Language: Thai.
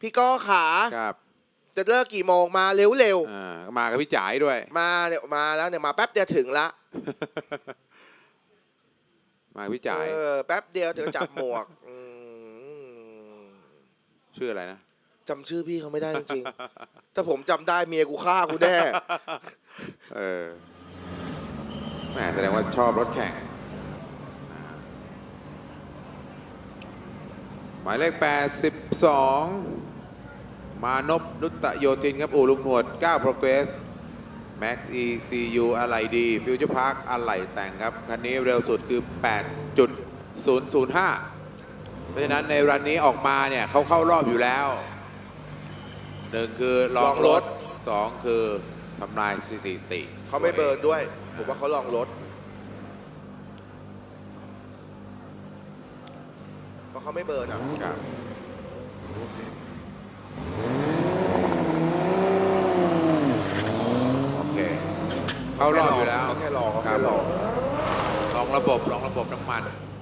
พี่ก้อขาครับจะเลิกกี่โมงมาเร็วอ่ามากับพี่จ๋ายด้วย ๆ มาเนี่ยมาแล้วเนี่ยมาแป๊บเดียวถึงละมากับพี่จ๋ายเออแป๊บเดียวเดี๋ยวจับหมวกอืมชื่ออะไรนะ จำชื่อพี่เขาไม่ได้จริงๆ ถ้าผมจำได้เมียกูฆ่ากูแน่ เออแหมแสดงว่าชอบรถแข่งอ่าหมายเลข 82 มานพนุตตะโยตินครับอู่ลุงหนวด9 Progress Max ECU อะไหล่ดี Future Park อะไหล่แต่งครับคันนี้เร็วสุดคือ 8.005 เพราะฉะนั้นในรันนี้ออกมาเนี่ยเขาเข้ารอบอยู่แล้วหนึ่งคือลองรถสองคือทำลายสถิติ เขาไม่เบิร์นด้วย ผมว่าเขาลองรถเพราะเขาไม่เบิร์นอะครับ โอเค เข้ารอบอยู่แล้วเขาแค่ลองเขาครัแค่บลองลองระบบลองระบบน้ำมันเ